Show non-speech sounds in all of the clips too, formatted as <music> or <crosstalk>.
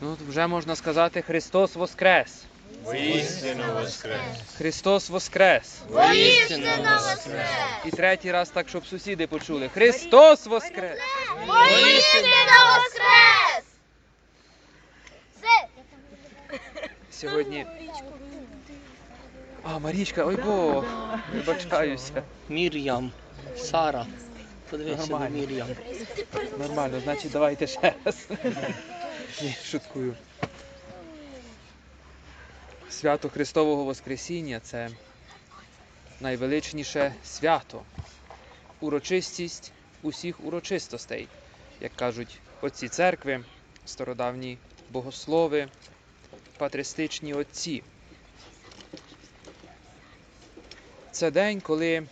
Ну, вже можна сказати Христос Воскрес! Воістину воскрес! Христос Воскрес! Воістину воскрес! І третій раз так, щоб сусіди почули. Христос Воскрес! Воістину воскрес! Сьогодні. А, Марічка, ой бо, вибачаюся. Мір'ям, Сара. Подивися на Мір'ям. Нормально, значить давайте ще раз. Ні, шуткую. Свято Христового Воскресіння це найвеличніше свято. Урочистість усіх урочистостей, як кажуть отці церкви, стародавні богослови, патристичні отці. Це день, коли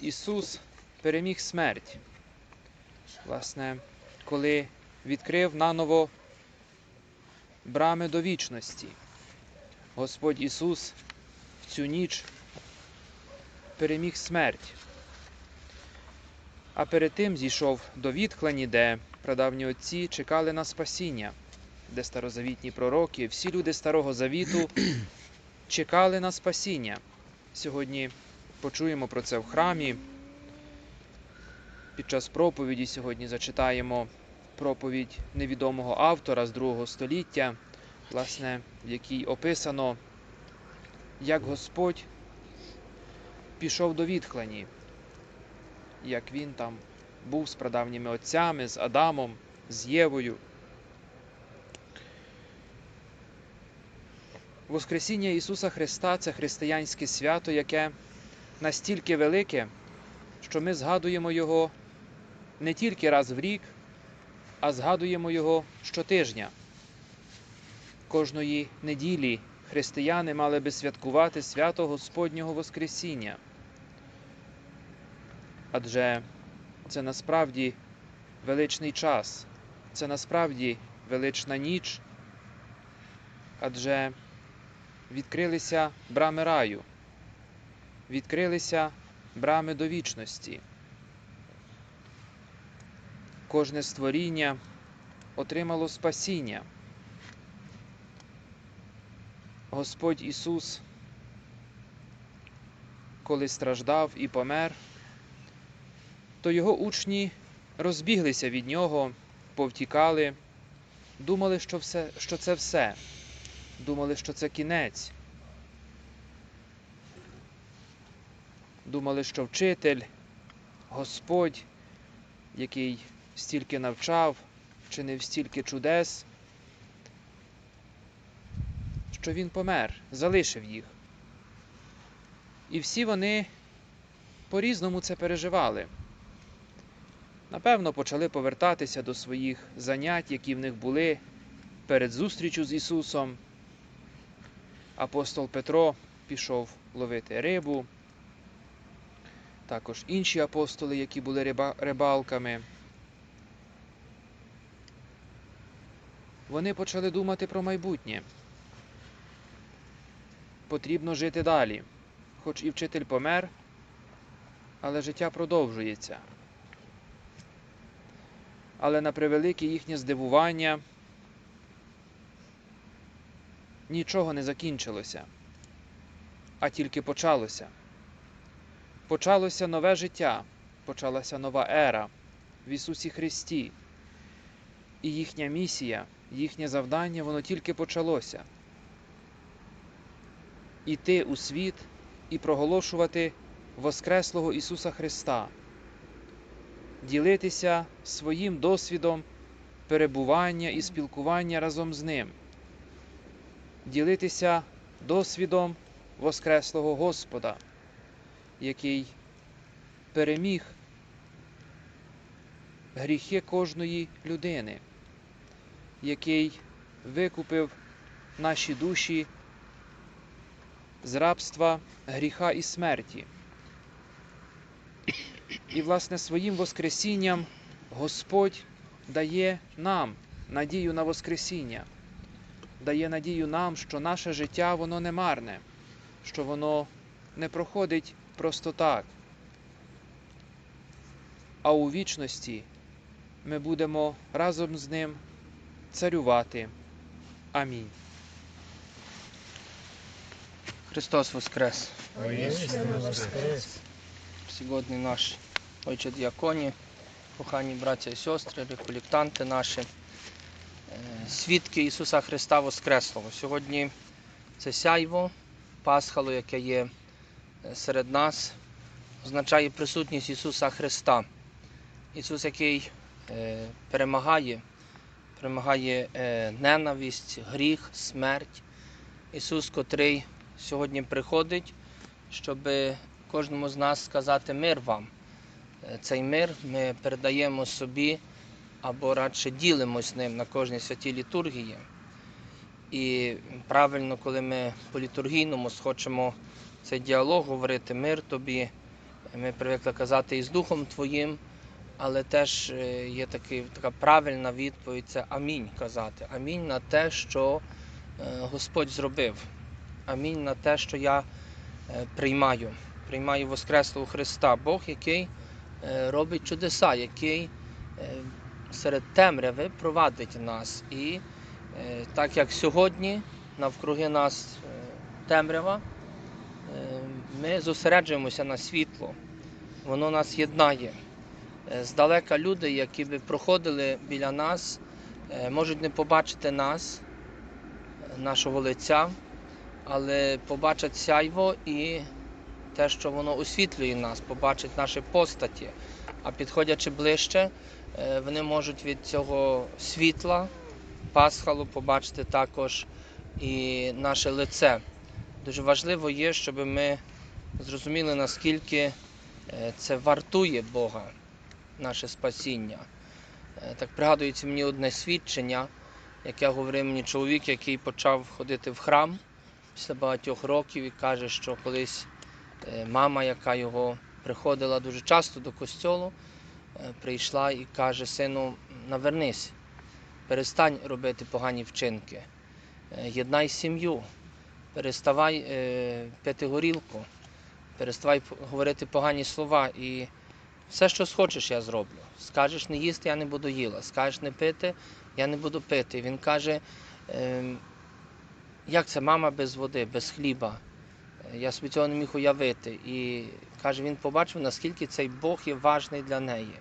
Ісус переміг смерть. Власне, коли відкрив наново брами до вічності. Господь Ісус в цю ніч переміг смерть. А перед тим зійшов до відхлені, де прадавні отці чекали на спасіння, де старозавітні пророки, всі люди Старого Завіту <clears throat> чекали на спасіння. Сьогодні почуємо про це в храмі. Під час проповіді сьогодні зачитаємо проповідь невідомого автора з другого століття, власне, в якій описано, як Господь пішов до відхлені, як він там був з прадавніми отцями, з Адамом, з Євою. Воскресіння Ісуса Христа це християнське свято, яке настільки велике, що ми згадуємо Його не тільки раз в рік, а згадуємо його щотижня. Кожної неділі християни мали би святкувати свято Господнього Воскресіння. Адже це насправді величний час, це насправді велична ніч, адже відкрилися брами раю, відкрилися брами до вічності кожне створіння отримало спасіння. Господь Ісус, коли страждав і помер, то його учні розбіглися від нього, повтікали, думали, що, все, що це все, думали, що це кінець. Думали, що вчитель, Господь, який стільки навчав, вчинив стільки чудес, що він помер, залишив їх. І всі вони по-різному це переживали. Напевно, почали повертатися до своїх занять, які в них були перед зустрічю з Ісусом. Апостол Петро пішов ловити рибу, також інші апостоли, які були риба- рибалками. Вони почали думати про майбутнє. Потрібно жити далі. Хоч і вчитель помер, але життя продовжується. Але на превелике їхнє здивування нічого не закінчилося, а тільки почалося. Почалося нове життя, почалася нова ера в Ісусі Христі. І їхня місія, їхнє завдання, воно тільки почалося. Іти у світ і проголошувати Воскреслого Ісуса Христа, ділитися своїм досвідом перебування і спілкування разом з Ним, ділитися досвідом Воскреслого Господа, який переміг гріхи кожної людини, який викупив наші душі з рабства, гріха і смерті. І, власне, своїм Воскресінням Господь дає нам надію на Воскресіння, дає надію нам, що наше життя воно не марне, що воно не проходить просто так. А у вічності ми будемо разом з ним царювати, Амінь. Христос Воскрес! Воскрес! Сьогодні наш Отче Діаконі, кохані браття і сестри, реколіктанти наші, е, свідки Ісуса Христа Воскреслого. Сьогодні це сяйво, Пасхало, яке є е, серед нас, означає присутність Ісуса Христа. Ісус, який е, перемагає, перемагає е, ненависть, гріх, смерть. Ісус, котрий сьогодні приходить, щоб кожному з нас сказати мир вам. Е, Цей мир ми передаємо собі або радше ділимось ним на кожній святій літургії. І правильно, коли ми по літургійному схочемо цей діалог говорити мир тобі, ми привикли казати із Духом Твоїм, але теж е, є такий, така правильна відповідь це амінь казати. Амінь на те, що е, Господь зробив. Амінь на те, що я е, приймаю. Приймаю Воскреслого Христа, Бог, який робить чудеса, який серед темряви провадить нас. І так як сьогодні навкруги нас темрява, ми зосереджуємося на світло. Воно нас єднає. Е, Здалека люди, які би проходили біля нас, е, можуть не побачити нас, нашого лиця, але побачать сяйво і те, що воно освітлює нас, побачать наші постаті. А підходячи ближче, е, вони можуть від цього світла, пасхалу, побачити також і наше лице. Дуже важливо є, щоб ми зрозуміли, наскільки це вартує Бога, наше спасіння. Е, Так пригадується мені одне свідчення, яке говорив мені чоловік, який почав ходити в храм після багатьох років і каже, що колись е, мама, яка його приходила дуже часто до костьолу, е, прийшла і каже: сину, навернись, перестань робити погані вчинки, єднай сім'ю, переставай пити горілку, переставай говорити погані слова і все, що схочеш, я зроблю. Скажеш не їсти, я не буду їла. Скажеш не пити, я не буду пити. Він каже, ем, як це мама без води, без хліба? Е, Я собі цього не міг уявити. І каже, він побачив, наскільки цей Бог є важний для неї.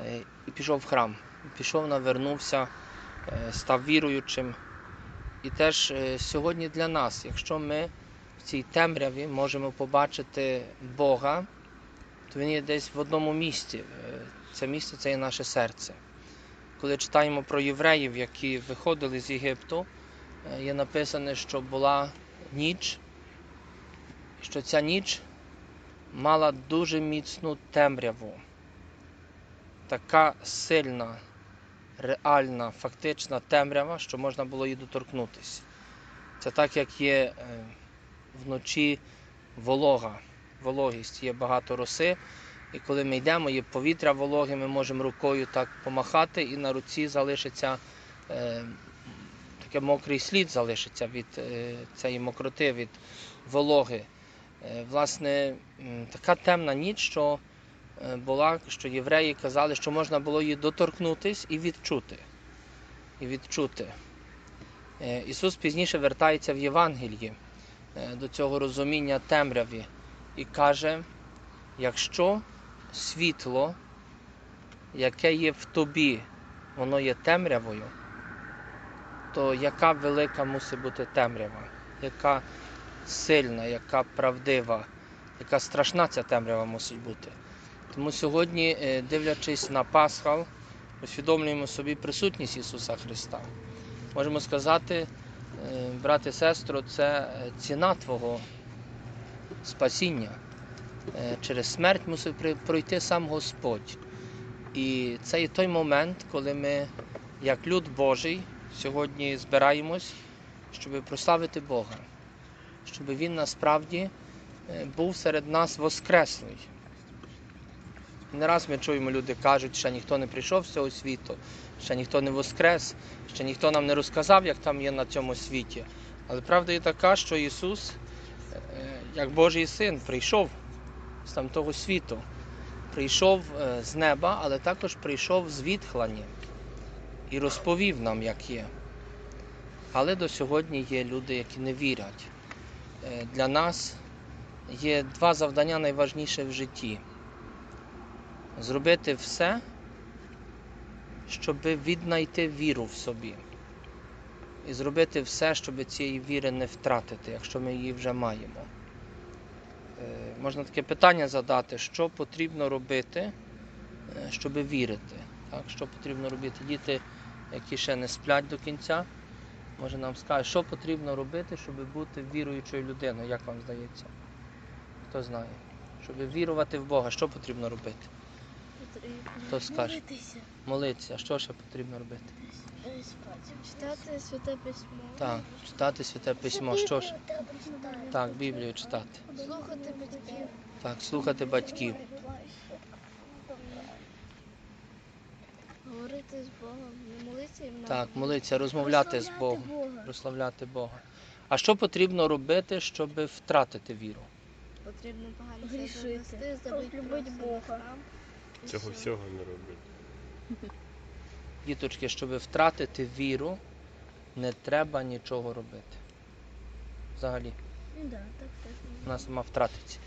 Е, І пішов в храм. Пішов, навернувся, е, став віруючим. І теж сьогодні для нас, якщо ми в цій темряві можемо побачити Бога, то він є десь в одному місці. Е, Це місце це є наше серце. Коли читаємо про євреїв, які виходили з Єгипту, е, є написане, що була ніч, що ця ніч мала дуже міцну темряву. Така сильна, реальна, фактична темрява, що можна було її доторкнутися. Це так, як є е, вночі волога, вологість, є багато роси. І коли ми йдемо, є повітря вологе, ми можемо рукою так помахати, і на руці залишиться е, такий мокрий слід залишиться від е, цієї мокроти, від вологи. Е, власне, така темна ніч, що е, була, що євреї казали, що можна було її доторкнутись і відчути. І відчути. Е, Ісус пізніше вертається в Євангелії е, до цього розуміння темряві і каже, якщо світло, яке є в тобі, воно є темрявою, то яка велика мусить бути темрява, яка сильна, яка правдива, яка страшна ця темрява мусить бути. Тому сьогодні, е, дивлячись на Пасхал, усвідомлюємо собі присутність Ісуса Христа. Можемо сказати, е, брате, сестро, це е, ціна Твого спасіння. Е, Через смерть мусив пройти сам Господь. І це є той момент, коли ми, як люд Божий, сьогодні збираємось, щоб прославити Бога, щоб Він насправді е, був серед нас воскреслий. Не раз ми чуємо, люди кажуть, що ніхто не прийшов з цього світу, ще ніхто не воскрес, ще ніхто нам не розказав, як там є на цьому світі. Але правда є така, що Ісус, як Божий син, прийшов з там того світу. Прийшов е, з неба, але також прийшов з відхлання і розповів нам, як є. Але до сьогодні є люди, які не вірять. Е, Для нас є два завдання найважніше в житті: зробити все, щоб віднайти віру в собі. І зробити все, щоб цієї віри не втратити, якщо ми її вже маємо. Е, Можна таке питання задати, що потрібно робити, е, щоб вірити. Так? Що потрібно робити? Діти, які ще не сплять до кінця, може нам скажуть, що потрібно робити, щоб бути віруючою людиною, як вам здається? Хто знає? Щоб вірувати в Бога, що потрібно робити? Хто скаже? Молитися. Молитися. А що ще потрібно робити? Читати святе письмо. Так, читати святе письмо. Що ж? Так, Біблію читати. Слухати батьків. Так, слухати батьків. Говорити з Богом. Не молитися і Так, молитися, розмовляти з Богом, прославляти Бога. А що потрібно робити, щоб втратити віру? Потрібно погано Грішити. себе вести, Бога. Цього всього не робити. Діточки, щоб втратити віру, не треба нічого робити. Взагалі, Ну да, так вона сама втратиться.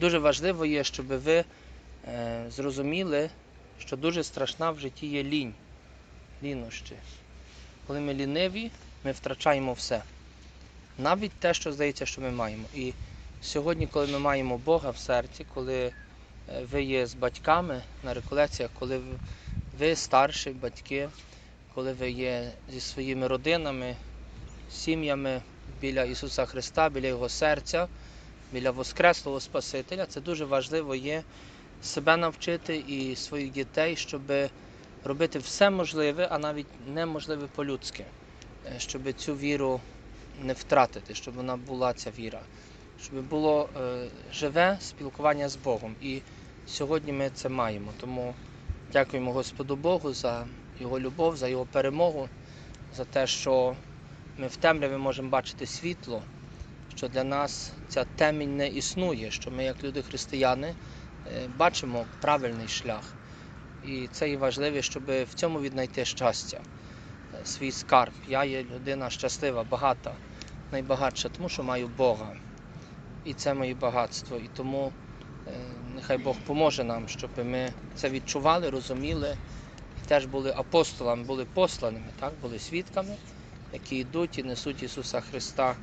Дуже важливо є, щоб ви е, зрозуміли, що дуже страшна в житті є лінь, лінощі. Коли ми ліниві, ми втрачаємо все. Навіть те, що здається, що ми маємо. І сьогодні, коли ми маємо Бога в серці, коли ви є з батьками на реколекціях, коли ви- ви старші батьки, коли ви є зі своїми родинами, сім'ями біля Ісуса Христа, біля Його серця, біля Воскреслого Спасителя, це дуже важливо є себе навчити і своїх дітей, щоб робити все можливе, а навіть неможливе по-людськи, е, щоб цю віру не втратити, щоб вона була ця віра, щоб було е, живе спілкування з Богом. І сьогодні ми це маємо. Тому дякуємо Господу Богу за Його любов, за Його перемогу, за те, що ми в темряві можемо бачити світло, що для нас ця темінь не існує, що ми, як люди християни, е, бачимо правильний шлях. І це і важливо, щоб в цьому віднайти щастя, е, свій скарб. Я є людина щаслива, багата, найбагатша, тому що маю Бога. І це моє багатство. І тому е, нехай Бог поможе нам, щоб ми це відчували, розуміли і теж були апостолами, були посланими, так? були свідками, які йдуть і несуть Ісуса Христа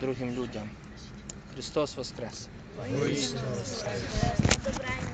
другим людям. Христос Воскрес! Добра